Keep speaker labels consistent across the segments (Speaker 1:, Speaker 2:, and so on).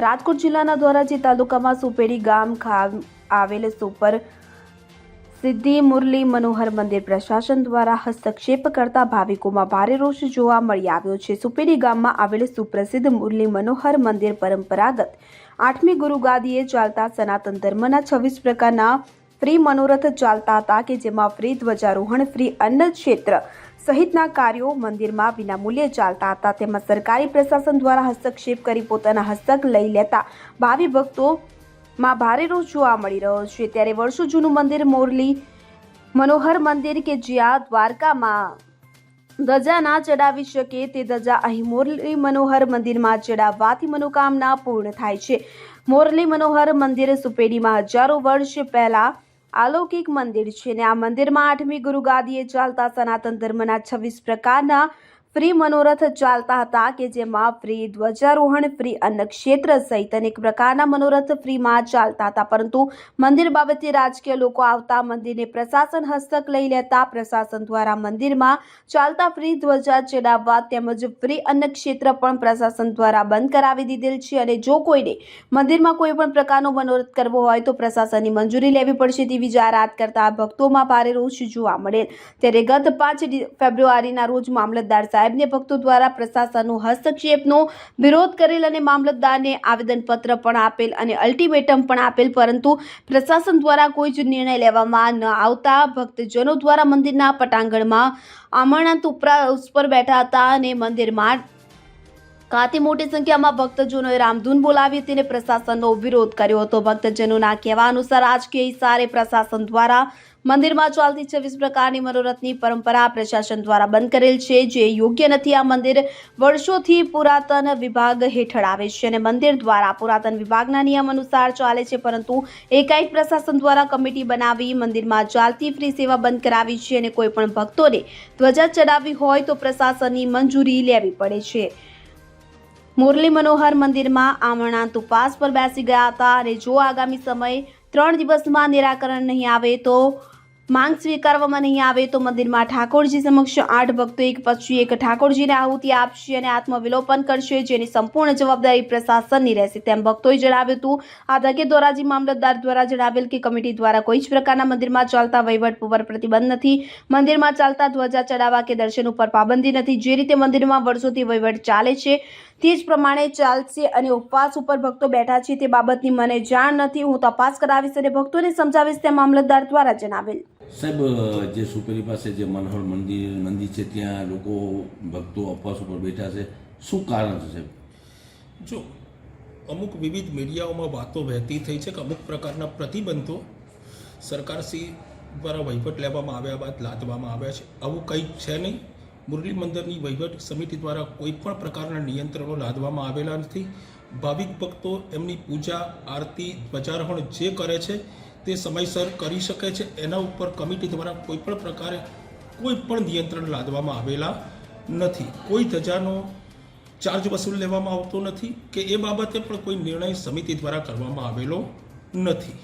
Speaker 1: રાજકોટ જિલ્લાના ધોરાજી તાલુકામાં સુપેડી ગામ આવેલ સુપર સિદ્ધિ મુરલી મનોહર મંદિર પ્રશાસન દ્વારા હસ્તક્ષેપ કરતા ભાવિકોમાં ભારે રોષ જોવા મળી આવ્યો છે. સુપેડી ગામમાં આવેલ સુપ્રસિદ્ધ મુરલી મનોહર મંદિર પરંપરાગત આઠમી ગુરુગાદીએ ચાલતા સનાતન ધર્મના છવ્વીસ પ્રકારના ફ્રી મનોરથ ચાલતા હતા કે જેમાં ફ્રી ધ્વજારોહણ, ફ્રી અન્ન ક્ષેત્ર સહિતના કાર્યો મંદિરમાં વિનામૂલ્યે ચાલતા હતા. તેમાં સરકારી પ્રશાસન દ્વારા હસ્તક્ષેપ કરી પોતાના હસ્તક લઈ લેતા ભાવિ ભક્તોમાં ભારે રોષ જોવા મળી રહ્યો છે. ત્યારે વર્ષો જૂનું મંદિર મોરલી મનોહર મંદિર કે જ્યાં દ્વારકામાં ધજા ના ચડાવી શકે તે ધજા અહીં મોરલી મનોહર મંદિરમાં ચડાવવાથી મનોકામના પૂર્ણ થાય છે. મોરલી મનોહર મંદિર સુપેડીમાં હજારો વર્ષ પહેલા અલૌકિક મંદિર છે ને આ મંદિરમાં આઠમી ગુરુ ગાદીએ ચાલતા સનાતન ધર્મના છવ્વીસ પ્રકારના ફ્રી મનોરથ ચાલતા હતા કે જેમાં ફ્રી ધ્વજારોહણ, ફ્રી અન્ન ક્ષેત્ર સહિત અનેક પ્રકારના મનોરથ ફ્રીમાં ચાલતા હતા. પરંતુ મંદિર બાબતે રાજકીય લોકો આવતા મંદિરને પ્રશાસન હસ્તક લઈ લેતા પ્રશાસન દ્વારા મંદિરમાં ચાલતા ફ્રી ધ્વજા ચડાવવા તેમજ ફ્રી અન્ન ક્ષેત્ર પણ પ્રશાસન દ્વારા બંધ કરાવી દીધેલ છે અને જો કોઈને મંદિરમાં કોઈ પણ પ્રકારનો મનોરથ કરવો હોય તો પ્રશાસનની મંજૂરી લેવી પડશે તેવી જાહેરાત કરતા ભક્તોમાં ભારે રોષ જોવા મળેલ. ત્યારે ગત પાંચ ફેબ્રુઆરીના રોજ મામલતદાર સાહેબને ભક્તો દ્વારા પ્રશાસનનો હસ્તક્ષેપનો વિરોધ કરેલ અને મામલતદારને આવેદનપત્ર પણ આપેલ અને અલ્ટિમેટમ પણ આપેલ, પરંતુ પ્રશાસન દ્વારા કોઈ જ નિર્ણય લેવામાં ન આવતા ભક્તજનો દ્વારા મંદિરના પટાંગણમાં આમરણાંત ઉપરા ઉપર બેઠા હતા અને મંદિરમાં ખાતે મોટી સંખ્યામાં ભક્તજનોએ રામધૂન બોલાવી તેને પ્રશાસનનો વિરોધ કર્યો હતો. ભક્તજનોના કહેવા અનુસાર રાજકીય ઇશારે પ્રશાસન દ્વારા મંદિરમાં ચાલતી છવ્વીસ પ્રકારની મનોરથની પરંપરા પ્રશાસન દ્વારા બંધ કરેલ છે, જે યોગ્ય નથી. આ મંદિર વર્ષોથી પુરાતન વિભાગ હેઠળ આવે છે અને મંદિર દ્વારા પુરાતન વિભાગના નિયમ અનુસાર ચાલે છે, પરંતુ એકાએક પ્રશાસન દ્વારા કમિટી બનાવી મંદિરમાં ચાલતી ફ્રી સેવા બંધ કરાવી છે અને કોઈપણ ભક્તોને ધ્વજા ચડાવવી હોય તો પ્રશાસનની મંજૂરી લેવી પડે છે. મુરલી મનોહર મંદિરમાં આમરણાંત ઉપવાસ પર બેસી ગયા હતા અને જો આગામી સમય ત્રણ દિવસમાં નિરાકરણ નહીં આવે તો માંગ સ્વીકારવામાં નહીં આવે તો મંદિરમાં ઠાકોરજી સમક્ષ આઠ ભક્તો એક પછી એક ઠાકોરજીને આહુતિ આપશે અને આત્મવિલોપન કરશે, જેની સંપૂર્ણ જવાબદારી પ્રશાસનની રહેશે. તેમ ભક્તોએ જણાવ્યું હતું. આ તકે ધોરાજી મામલતદાર દ્વારા જણાવેલ કે કમિટી દ્વારા કોઈ જ પ્રકારના મંદિરમાં ચાલતા વહીવટ ઉપર પ્રતિબંધ નથી. મંદિરમાં ચાલતા ધ્વજા ચડાવવા કે દર્શન ઉપર પાબંદી નથી. જે રીતે મંદિરમાં વર્ષોથી વહીવટ ચાલે છે તે જ પ્રમાણે ચાલશે અને ઉપવાસ ઉપર ભક્તો બેઠા છે તે બાબતની મને જાણ નથી. હું તપાસ કરાવીશ અને ભક્તોને સમજાવીશ તેમ મામલતદાર દ્વારા જણાવેલ.
Speaker 2: સાહેબ જે સુપેરી પાસે જે મનોહર મંદિર મંદિર છે ત્યાં લોકો ભક્તો ઉપવાસ ઉપર બેઠા છે. શું કારણ છે સાહેબ?
Speaker 3: જો અમુક વિવિધ મીડિયાઓમાં વાતો વહેતી થઈ છે કે અમુક પ્રકારના પ્રતિબંધો સરકારશ્રી દ્વારા વહીવટ લેવામાં આવ્યા બાદ લાદવામાં આવ્યા છે. આવું કંઈ છે નહીં. મુરલી મંદિરની વહીવટ સમિતિ દ્વારા કોઈ પણ પ્રકારના નિયંત્રણો લાદવામાં આવેલા નથી. ભાવિક ભક્તો એમની પૂજા, આરતી, ધ્વજારોહણ જે કરે છે તે સમયસર કરી શકે છે. એના ઉપર કમિટી દ્વારા કોઈ પણ પ્રકારે કોઈ પણ નિયંત્રણ લાદવામાં આવેલા નથી. કોઈ ધજાનો ચાર્જ વસૂલ લેવામાં આવતો નથી કે એ બાબતે પણ કોઈ નિર્ણય સમિતિ દ્વારા કરવામાં આવેલો નથી.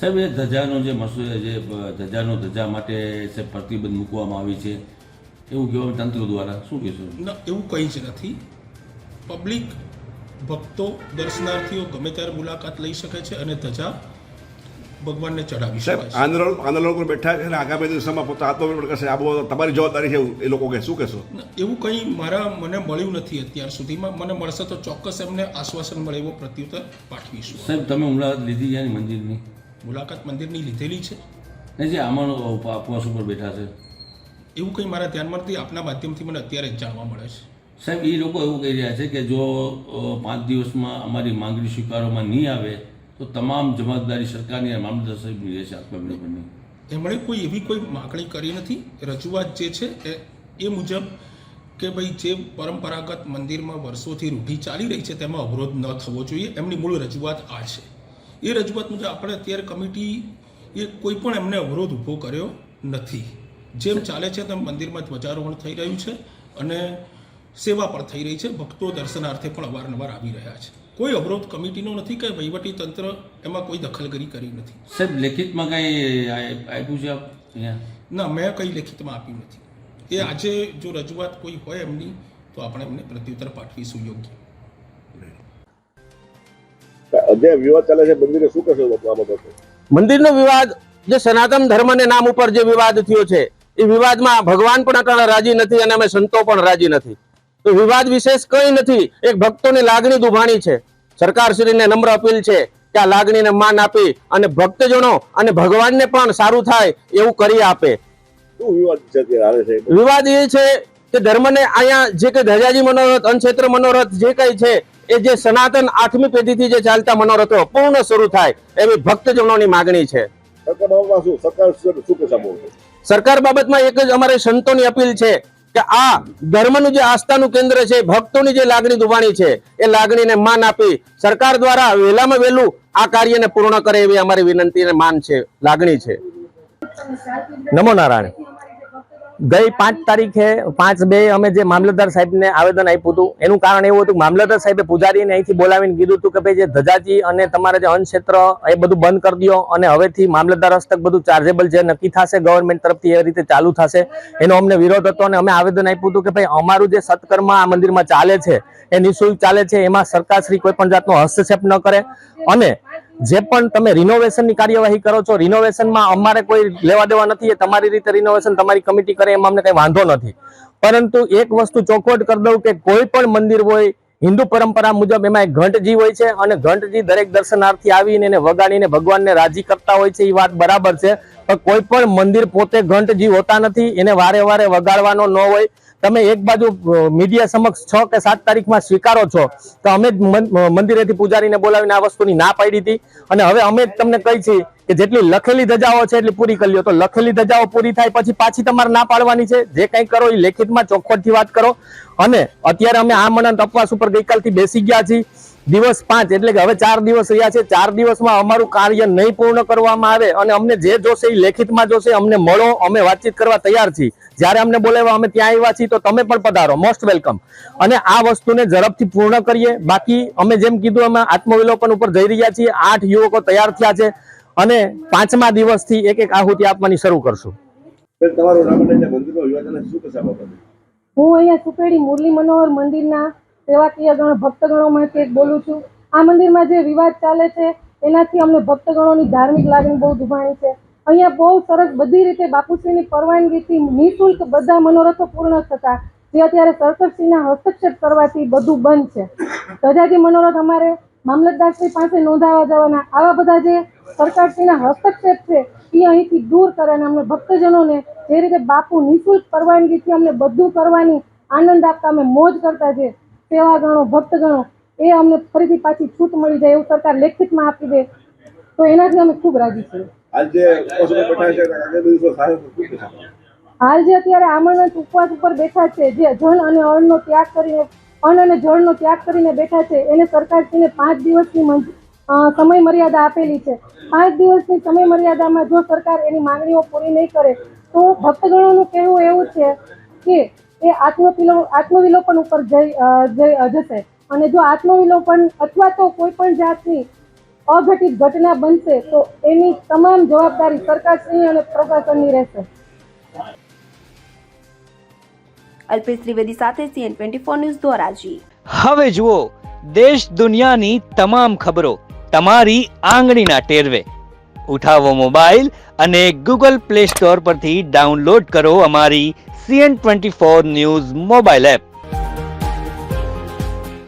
Speaker 2: સાહેબ, એ ધજાનો જે મસૂ, જે ધજાનો ધજા માટે પ્રતિબંધ મૂકવામાં આવી છે. એવું કહેવાય તંત્ર દ્વારા શું કહેશો
Speaker 3: ના એવું કંઈ જ નથી. પબ્લિક ભક્તો દર્શનાર્થીઓ ગમે ત્યારે મુલાકાત લઈ શકે છે અને ધજા ભગવાનને ચડાવી
Speaker 4: સાહેબ આંદોલન આંદોલન પર બેઠા છે અને આગામી દિવસોમાં પોતા આત્મવિલોપન કરશે. આ બહુ તમારી જવાબદારી છે એવું એ લોકો કહે શું કહેશો?
Speaker 3: ના, એવું કંઈ મારા મને મળ્યું નથી અત્યાર સુધીમાં. મને મળશે તો ચોક્કસ એમને આશ્વાસન મળે એવો પ્રત્યુત્તર પાઠવીશું.
Speaker 2: સાહેબ તમે મુલાકાત લીધી છે એની મંદિરની?
Speaker 3: મુલાકાત મંદિરની લીધેલી છે.
Speaker 2: ને જે આમાં ઉપવાસ ઉપર બેઠા છે.
Speaker 3: એવું કંઈ મારા ધ્યાનમાં નથી આપના માધ્યમથી મને અત્યારે જ જાણવા મળે છે.
Speaker 2: સાહેબ એ લોકો એવું કહી રહ્યા છે કે જો પાંચ દિવસમાં અમારી માંગણી સ્વીકારવામાં નહીં આવે તો તમામ જવાબદારી સરકારની મામલતદાર સાહેબની રહેશે આત્મનિર્ભરની
Speaker 3: એમણે કોઈ એવી કોઈ માગણી કરી નથી? રજૂઆત જે છે એ એ મુજબ કે ભાઈ જે પરંપરાગત મંદિરમાં વર્ષોથી રૂઢી ચાલી રહી છે તેમાં અવરોધ ન થવો જોઈએ એમની મૂળ રજૂઆત આ છે. એ રજૂઆત મુજબ આપણે અત્યારે કમિટી એ કોઈ પણ એમને અવરોધ ઊભો કર્યો નથી. જેમ ચાલે છે તેમ મંદિરમાં ધ્વજારોહણ થઈ રહ્યું છે અને સેવા પણ થઈ રહી છે. ભક્તો દર્શનાર્થે પણ અવારનવાર આવી રહ્યા છે. કોઈ અવરોધ કમિટીનો નથી કે વહીવટી તંત્ર એમાં કોઈ દખલગીરી કરી નથી?
Speaker 2: સાહેબ લેખિતમાં કાંઈ આપ્યું છે
Speaker 3: ના મેં કંઈ લેખિતમાં આપ્યું નથી. એ આજે જો રજૂઆત કોઈ હોય એમની તો આપણે એમને પ્રત્યુત્તર પાઠવીશું યોગ્ય.
Speaker 4: જે વિવાદ ચાલે છે મંદિરે શું કહેશો આ બાબતે
Speaker 5: મંદિરનો વિવાદ જે સનાતન ધર્મને નામ ઉપર જે વિવાદ થયો છે એ વિવાદમાં ભગવાન પણ અટાણે રાજી નથી અને અમે સંતો પણ રાજી નથી. તો વિવાદ વિશેષ કંઈ નથી એક ભક્તોની લાગણી દુભાણી છે. સરકારશ્રીને નમ્ર અપીલ છે કે આ લાગણીને માન આપી અને ભક્તજનો અને ભગવાનને પણ સારું થાય એવું કરી આપે.
Speaker 4: વિવાદ
Speaker 5: એ છે કે ધર્મને અહીંયા જે કે ધજાજી મનોરથ અનક્ષેત્ર મનોરથ જે કઈ છે એ જે સનાતન આઠમી પેઢીથી જે ચાલતા મનોરથો પૂર્ણ શરૂ થાય એવી ભક્તજનોની માગણી છે.
Speaker 4: સરકાર શું? સરકાર શું?
Speaker 5: સરકાર બાબતમાં એક જ અમારે સંતોની અપીલ છે કે આ ધર્મનું જે આસ્થાનું કેન્દ્ર છે, ભક્તોની જે લાગણી દુભાણી છે, એ લાગણીને માન આપી સરકાર દ્વારા વહેલામાં વહેલું આ કાર્યને પૂર્ણ કરે એવી અમારી વિનંતી અને માન છે, લાગણી છે. નમો નારાયણ. ગઈ પાંચ તારીખે, પાંચ બે અમે જે મામલતદાર સાહેબને આવેદન આપ્યું હતું, એનું કારણ એવું હતું મામલતદાર સાહેબે પૂજારીને અહીંથી બોલાવીને કીધું હતું કે ભાઈ જે ધજાજી અને તમારા જે અન્નક્ષેત્ર એ બધું બંધ કરી દો અને હવેથી મામલતદાર હસ્તક બધું ચાર્જેબલ જે નક્કી થશે ગવર્મેન્ટ તરફથી એ રીતે ચાલુ થશે. એનો અમને વિરોધ હતો અને અમે આવેદન આપ્યું હતું કે ભાઈ અમારું જે સત્કર્મ આ મંદિરમાં ચાલે છે, એ નિઃશુલ્ક ચાલે છે, એમાં સરકારશ્રી કોઈ પણ જાતનો હસ્તક્ષેપ ન કરે. અને જે પણ તમે રિનોવેશનની કાર્યવાહી કરો છો રિનોવેશનમાં અમારે કોઈ લેવા દેવા નથી, એ તમારી રીતે રિનોવેશન તમારી કમિટી કરે, એમાં અમને કંઈ વાંધો નથી. પરંતુ એક વસ્તુ ચોખવટ કરી દઉં કે કોઈ પણ મંદિર હોય, હિન્દુ પરંપરા મુજબ એમાં એક ઘંટજી હોય છે અને ઘંટજી દરેક દર્શનાર્થી આવીને એને વગાડીને ભગવાનને રાજી કરતા હોય છે, એ વાત બરાબર છે. પણ કોઈ પણ મંદિર પોતે ઘંટજી હોતા નથી, એને વારે વારે વગાડવાનો ન હોય. તમે એક બાજુ મીડિયા સમક્ષ છ કે સાત તારીખમાં સ્વીકારો છો, તો અમે જ મંદિરેથી પૂજારીને બોલાવીને આ વસ્તુની ના પાડી હતી. અને હવે અમે જ તમને કહી છીએ કે જેટલી લખેલી ધજાઓ છે એટલી પૂરી કરી લ્યો તો લખેલી ધજાઓ પૂરી થાય પછી પાછી તમારે ના પાડવાની છે. જે કંઈ કરો એ લેખિતમાં ચોખ્ખોટથી વાત કરો. અને અત્યારે અમે આ મનંત અપવાસ ઉપર ગઈકાલથી બેસી ગયા છીએ. દિવસ પાંચ, એટલે કે હવે ચાર દિવસ રહ્યા છે. ચાર દિવસમાં અમારું કાર્ય નહીં પૂર્ણ કરવામાં આવે અને અમને જે જોશે એ લેખિતમાં જોશે, અમને મળો, અમે વાતચીત કરવા તૈયાર છીએ. જ્યારે અમને બોલાવ્યા અમે ત્યાં આવ્યા છીએ તો તમે પણ પધારો. મોસ્ટ વેલકમ અને આ વસ્તુને ઝડપથી પૂર્ણ કરીએ. બાકી અમે જેમ કીધું અમે આત્મવિલોપન ઉપર જઈ રહ્યા છીએ. આઠ યુવકો તૈયાર થયા છે અને પાંચમા દિવસથી એક એક આહુતિ આપવાની શરૂ કરશું.
Speaker 6: હું અહીંયા સુપેડી મુરલી મનોહર મંદિરના સેવાકીય ગણ ભક્તગણોમાંથી એક બોલું છું. આ મંદિરમાં જે વિવાદ ચાલે છે એનાથી અમને ભક્તગણોની ધાર્મિક લાગણી બહુ દુભાણી છે. અહીંયા બહુ સરસ બધી રીતે બાપુશ્રીની પરવાનગીથી નિઃશુલ્ક બધા મનોરથો પૂર્ણ થતા. જે અત્યારે સરકારશ્રીના હસ્તક્ષેપ કરવાથી બધું બંધ છે. ધજાજી મનોરથ અમારે મામલતદારશ્રી પાસે નોંધાવા જવાના. આવા બધા જે સરકારશ્રીના હસ્તક્ષેપ છે, એ અહીંથી દૂર કરે અને અમને ભક્તજનોને જે રીતે બાપુ નિઃશુલ્ક પરવાનગીથી અમને બધું કરવાની આનંદ આપતા, અમે મોજ કરતા છે સેવાગણો, ભક્તગણો, એ અમને ફરીથી પાછી છૂટ મળી જાય એવું સરકાર લેખિતમાં આપી દે. તો એનાથી અમે ખૂબ રાજી છીએ. હાલ જે અત્યારે આમરણાંત ઉપવાસ ઉપર બેઠા છે, જે જન અને અણનો ત્યાગ કરીને, અન્ન અને જળનો ત્યાગ કરીને બેઠા છે, એને સરકારશ્રીને પાંચ દિવસની સમય મર્યાદા આપેલી છે. પાંચ દિવસની સમય મર્યાદામાં જો સરકાર એની માંગણીઓ પૂરી નહીં કરે, તો ભક્તગણોનું કહેવું એવું છે કે એ આત્મવિલો આત્મવિલોપન ઉપર જઈ જશે. અને જો આત્મવિલોપન અથવા તો કોઈ પણ જાતની અઘટિત ઘટના બનશે તો એની તમામ જવાબદારી સરકારશ્રી અને પ્રશાસનની રહેશે.
Speaker 1: અલ્પેશ ત્રિવેદી સાથે CN twenty four news Dhoraji.
Speaker 7: હવે જુઓ દેશ દુનિયાની તમામ ખબરો તમારી આંગળીના ટેરવે. ઉઠાવો મોબાઈલ અને ગૂગલ પ્લે સ્ટોર પરથી ડાઉનલોડ કરો અમારી CN twenty four news mobile app.